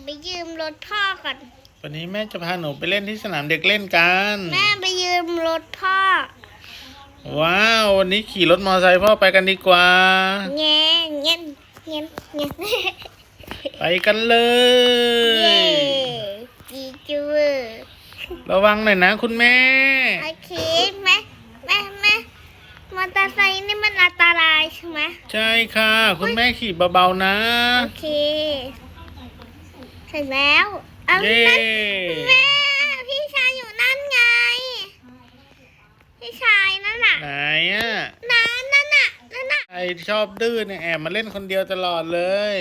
ยวไปยืมรถพ่อก่อน วันนี้แม่จะพาหนูไปเล่นที่สนามเด็กเล่นกัน แม่ไปยืมรถพ่อ ว้าว วันนี้ขี่รถมอเตอร์ไซค์พ่อไปกันดีกว่าแง่เงี้ยเงี้ยเงี้ยไปกันเลเย้ยดีจูเวอร์ระวังหน่อยนะคุณแม่ โอเคแม่แม่แม่มอเตอร์ไซค์นี่มันอันตรายใช่ไหมใช่ค่ะ คุณแม่ขี่เบาๆนะ โอเค เสร็จแล้วเอาเย้ นั่นแม่พี่ชายอยู่นั่นไง พี่ชายนั่นน่ะไหนอะนั่นนั่นน่ะนั่นน่ะใครชอบดื้อเนี่ยแอบมาเล่นคนเดียวตลอดเลย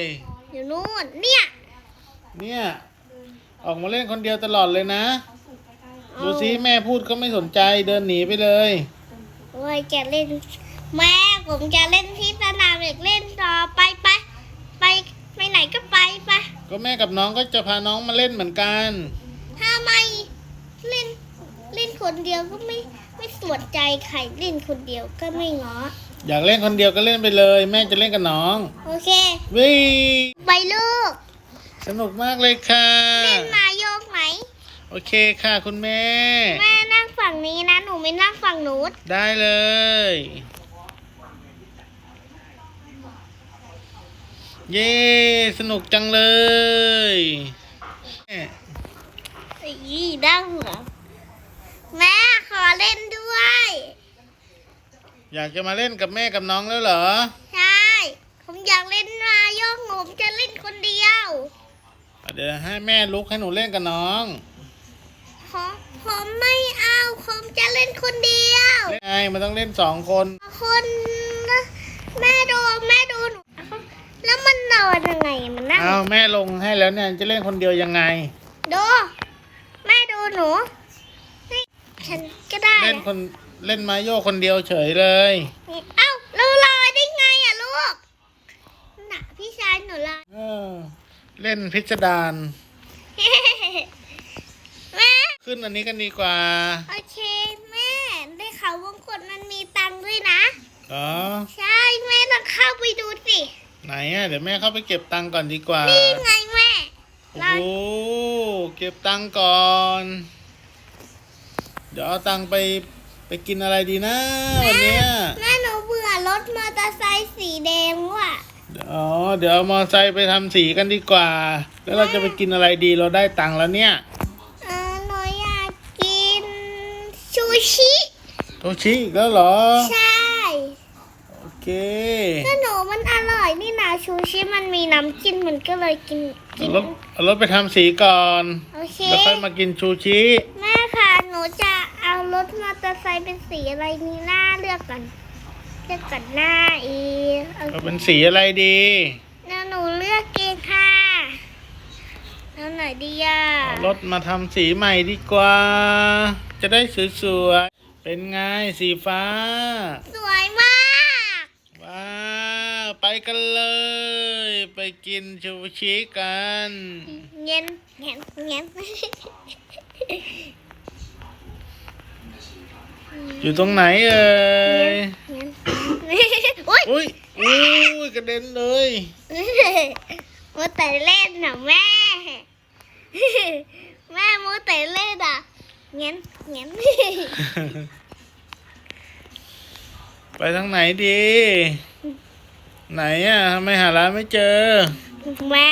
อยู่นู่นเนี่ยเนี่ยออกมาเล่นคนเดียวตลอดเลยนะ ดูซิแม่พูดก็ไม่สนใจเดินหนีไปเลย โอ้ยจะเล่น แม่ผมจะเล่นที่สนามเด็กเล่นต่อไปไปไปไปไหนก็ไปไป ก็แม่กับน้องก็จะพาน้องมาเล่นเหมือนกันถ้าไม่เล่นเล่นคนเดียวก็ไม่ไม่สนใจใครเล่นคนเดียวก็ไม่ง้ออยากเล่นคนเดียวก็เล่นไปเลย แม่จะเล่นกับน้องโอเควิ่งไปลูก สนุกมากเลยค่ะเล่นนายกไหมโอเคค่ะคุณแม่ แม่นั่งฝั่งนี้นะหนูไม่นั่งฝั่งนู้นได้เลย เย้ สนุกจังเลยแม่อีนั่งเหรอแม่ขอเล่นด้วย อยากจะมาเล่นกับแม่กับน้องแล้วเหรอ ใช่ ผมอยากเล่นนายกผมจะเล่นคนเดียว เดี๋ยวให้แม่ลุกให้หนูเล่นกับน้อง ผมผมไม่เอา ผมจะเล่นคนเดียวเล่นไงมันต้องเล่นสองคน คน แม่ดูแม่ดูหนู แล้วมันนอนยังไงมันนั่งเอาแม่ลงให้แล้วเนี่ยจะเล่นคนเดียวยังไง ดูแม่ดูหนูนี่ฉันก็ได้เล่นคนเล่นไม้โยกคนเดียวเฉยเลยนี่เอ้าเราลอยได้ไงอะลูกน่ะพี่ชายหนูลอยเออเล่นพิสดารแม่ขึ้นอันนี้กันดีกว่า โอเคแม่ได้ข่าววงกดมันมีตังค์ด้วยนะเหรอใช่แม่ต้องเข้าไปดูสิ ไหนอะเดี๋ยวแม่เข้าไปเก็บตังค์ก่อนดีกว่านี่ไงแม่ โอ้เราโหเก็บตังค์ก่อน เดี๋ยวเอาตังค์ไปไปกินอะไรดีนะวันเนี้ยแม่หนูเบื่อรถมอเตอร์ไซค์สีแดงว่ะอ๋อเดี๋ยวเอามอไซค์ไปทำสีกันดีกว่า แล้วเราจะไปกินอะไรดีเราได้ตังค์แล้วเนี่ยเออหนูอยากกิน ซูชิ โทชิอีกแล้วเหรอ ใช่โอเค ก็หนูมันอร่อยนี่นะชูชิมันมีน้ำจิ้มมันก็เลยกินกิเอานรถเอารถไปทำสีก่อนโอเคแล้วค่อยมากินชูชิแม่ค่ะหนูจะเอารถมอเตอร์ไซค์เป็นสีอะไรมีหน้าเลือกก่อนเลือกก่อนหน้าอีเอาเอาเป็นสีอะไรดีแล้วหนูเลือกเองค่ะเอาไหนดีอะเอารถมาทำสีใหม่ดีกว่า จะได้สวยๆเป็นไงสีฟ้า สวยมากว้าวไป กันเลย ไปกินชูชิกันเงี้ยเงี้ยเงี้ยอยู่ตรงไหนเอ่ยเงี้ยอุ้ยอุ้ยอุ้ยกระเด็นเลยมัวแต่เล่นนะแม่ แม่มัวแต่เล่นอะเงี้ยเงี้ยไปทางไหนดี ไหนอะทำไมหาร้านไม่เจอ แม่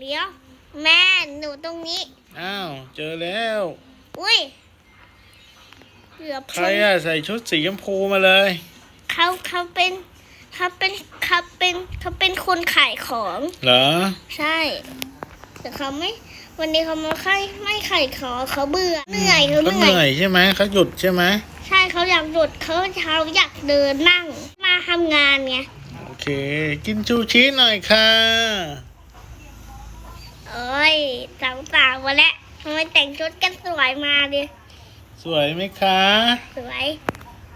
เดี๋ยว แม่หนูตรงนี้ อ้าว เจอแล้ว อุ้ยเกือบใครอะใส่ชุดสีชมพูมาเลย เขาเขาเป็นเขาเป็นเขาเป็นเขาเป็นคนขายของ เหรอ ใช่ แต่เขาไม่ วันนี้เขาไม่ค่อยไม่ขายของเขาเบื่อเหนื่อยเขาเขาเหเหนื่นื่ออย ยใช่ไหมเขาหยุดใช่ไหมใช่เขาอยากหยุดเขาเขาอยากเดินนั่ง มาทำงานไงโอ เค กินชูชีหน่อยค่ะ เอ้ยสาวสาวมาแล้วทำไมแต่งชุดกันสวยมาดิสวยไหมคะ สวย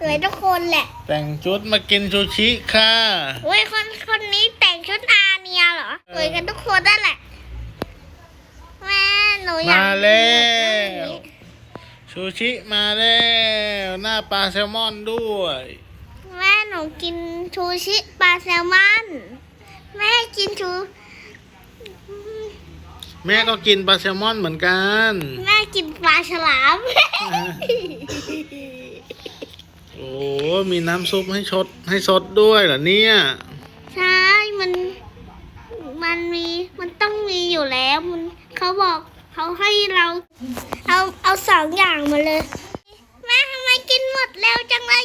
สวยทุกคนแหละ แต่งชุดมากินชูชิค่ะเว้ยคนคนนี้แต่งชุดอาเนียเหรอเออสวยกันทุกคนนั่นแหละแม่หนูอยากมาแล้วชูชิมาแล้ว หน้าปลาแซลมอนด้วยแม่ หนูกินชูชิปลาแซลมอนแม่กินชู แม่ก็กินปลาแซลมอนเหมือนกัน แม่กินปลาฉลาม โอ้มีน้ำซุปให้ชดให้สดด้วยเหรอเนี่ย ใช่ มัน มันมี มันต้องมีอยู่แล้วมันเขาบอกเขาให้เรา เอา เอาสองอย่างมาเลย แม่ทำไมกินหมดเร็วจังเลย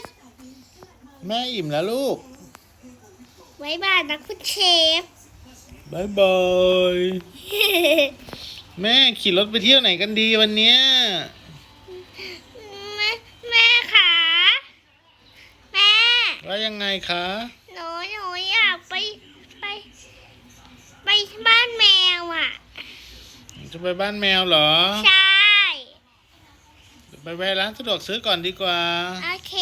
แม่อิ่มแล้วลูกไว้บายนะคุณเชฟบายบาย แม่ขี่รถไปเที่ยวไหนกันดีวันเนี้ย แม่แม่ขาแม่ว่ายังไงคะ หนูหนูอยากไปไป ไปบ้านแมวอะ จะไปบ้านแมวเหรอ ใช่ ไปแวะร้านสะดวกซื้อก่อนดีกว่า โอเค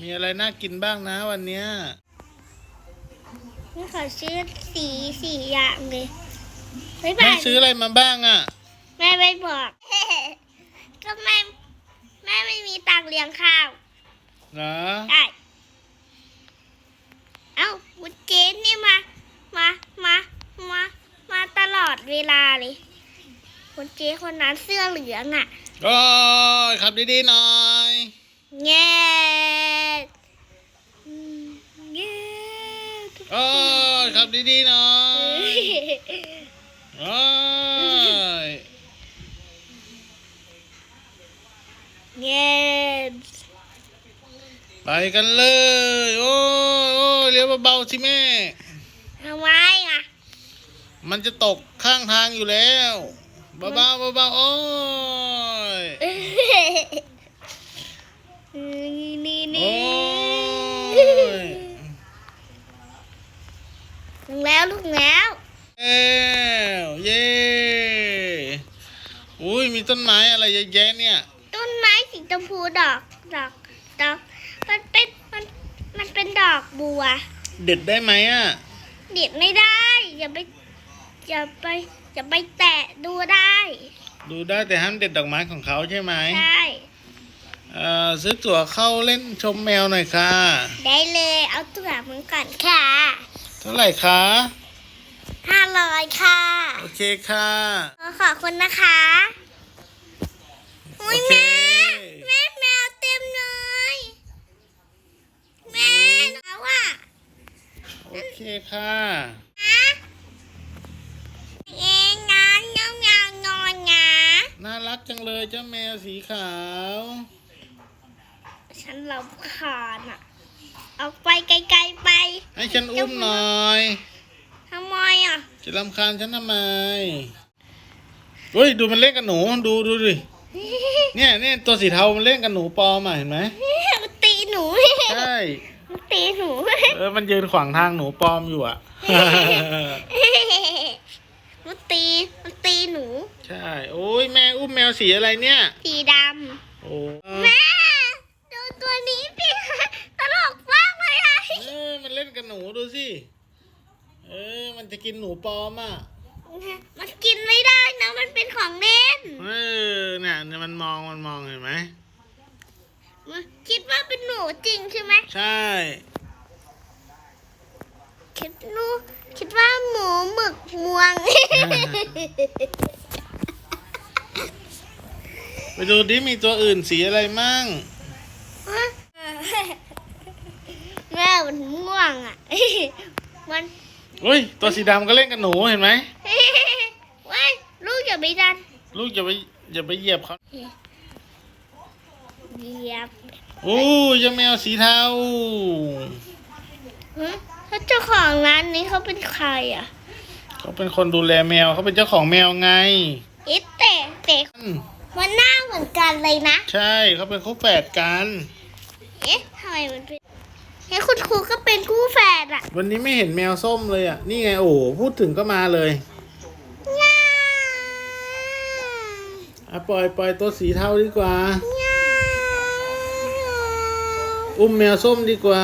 มีอะไรน่ากินบ้างนะวันเนี้ยแม่ขอซื้อสีสี่อย่างเลยไว้แม่บายซื้ออะไรมาบ้างอะ่ะ แม่ไม่บอก ก็แม่แม่ไม่มีตังค์เลี้ยงข้าวเหรอ ได้เอ้าบุญเจนนี่มา มามามามาตลอดเวลาเลยคุณเจคนนั้นเสื้อเหลืองอะ โอ้ยขับดีๆหน่อย แง่อืมแง่ โอ้ย ขับดีๆหน่อยโอ้ยแง่ไปกันเลย โอ้ยโอ้ยเลี้ยวเบาๆสิแม่ ทำไมอะ มันจะตกข้างทางอยู่แล้วเบาๆเบาๆโอ้ยนี่นี่นี่ ย ถึ งแล้วถึงแล้วเอ้วเย้อุ้ยมีต้นไม้อะไรเยอะแยะเนี่ย ต้นไม้สีชมพูดอกดอกดอก มันเป็นมันมันเป็นดอกบัว เด็ดได้ไหมอะ เด็ดไม่ได้ อย่าไปอย่าไปอย่าไปแตะดูได้ ดูได้แต่ห้ามเด็ดดอกไม้ของเขาใช่ไหมใช่เอ่อซื้อตั๋วเข้าเล่นชมแมวหน่อยค่ะ ได้เลย เอาตัวมันก่อนค่ะเท่าไหร่คะห้าร้อยค่ะ โอเคค่ะขอบคุณนะคะอุ้ยโอเคแม่แม่แมวเต็มเลย แม่แล้วอะโอเคค่ะอะเองงานงานงานงอนงาน่ารักจังเลยเจ้าแมวสีขาว ฉันรำคาญอะ ออกไปไกลๆไป ให้ฉันอุ้มหน่อยทำไมอะ จะรำคาญฉันทำไมเฮ้ยดูมันเล่นกับหนูดูดูดิเนี่ยเนี่ยตัวสีเทามันเล่นกับหนูปลอมอะเห็นไหมมันตีหนูใช่มันตีหนูเออมันยืนขวางทางหนูปลอมอยู่อะมันตีมันตีหนู ใช่ โอ้ยแม่อุ้มแมวสีอะไรเนี่ย สีดโอ้ำแม่ ดูตัวนี้สิ ตลกมากเลยอะ เออมันเล่นกับหนูดูสิ เออ มันจะ กินหนูปลอมอะมันกินไม่ได้นะ มันเป็นของเล่น เออเนี่ยเนี่ยมันมองมันมองเห็นไหมคิดว่าเป็นหนูจริงใช่ไหมใช่คิดนูคิดว่าหมูหมึกมวง ไปดูดิมีตัวอื่นสีอะไรมั่งแม่มันม่วงอะ มัน อุ้ยตัวสีดำก็เล่นกับหนูเห็นไหมว้ายลูกอย่าไปดัน ลูกอย่าไปอย่าไปเหยียบเขาเหยียบโอ้ยเจ้าแมวสีเทาฮะแล้วเจ้าของร้านนี้เขาเป็นใครอะ เขาเป็นคนดูแลแมวเขาเป็นเจ้าของแมวไงเอ๊ะแต่แต่อืมมันหน้าเหมือนกันเลยนะ ใช่เขาเป็นคู่แฝดกัน เอ๊ะทำไมมันเป็น เฮ้คุณครูก็เป็นคู่แฝดอะวันนี้ไม่เห็นแมวส้มเลยอะ นี่ไงโอ้โหพูดถึงก็มาเลยง่าอะปล่อยปล่อยตัวสีเทาดีกว่า ง่าอุ้มแมวส้มดีกว่า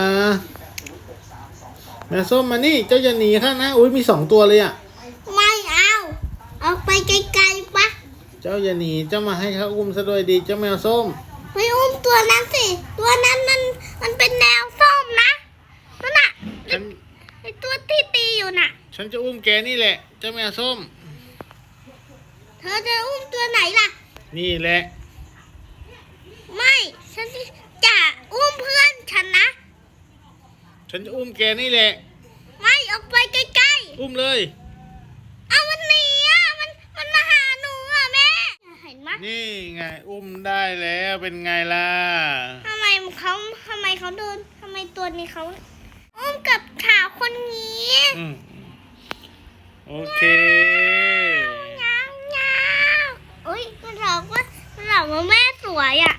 แมวส้มมานี่เจ้าจะหนีข้านะ อุ้ยมีสองตัวเลยอะ ไม่เอา เอาไปไกลๆปะเจ้าอย่าหนีเจ้ามาให้เขาอุ้มซะด้วยดีเจ้าแมวส้ม ไม่อุ้มตัวนั้นสิ ตัวนั้นมันมันเป็นแนวส้มนะนั่นน่ะ ฉันไอตัวที่ตีอยู่น่ะฉันจะอุ้มแกนี่แหละ เจ้าแมวส้ม เธอจะอุ้มตัวไหนล่ะ นี่แหละ ไม่ฉันจะอุ้มเพื่อนฉันนะ ฉันจะอุ้มแกนี่แหละ ไม่ออกไปใกล้อุ้มเลย ๆ เอามันหนีอะมันมันมาหาหนูอะแม่ เห็นไหมนี่ไงอุ้มได้แล้วเป็นไงล่ะ ทำไมเขาทำไมเขาเดินทำไมตัวนี้เขาอุ้มกับขาคนนี้ อืม โอเคยาวยาวอุ้ยมันบอกว่ามันบอกว่าแม่สวยอะ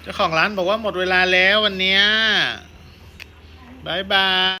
เจ้าของร้านบอกว่าหมดเวลาแล้ววันเนี้ยบายบาย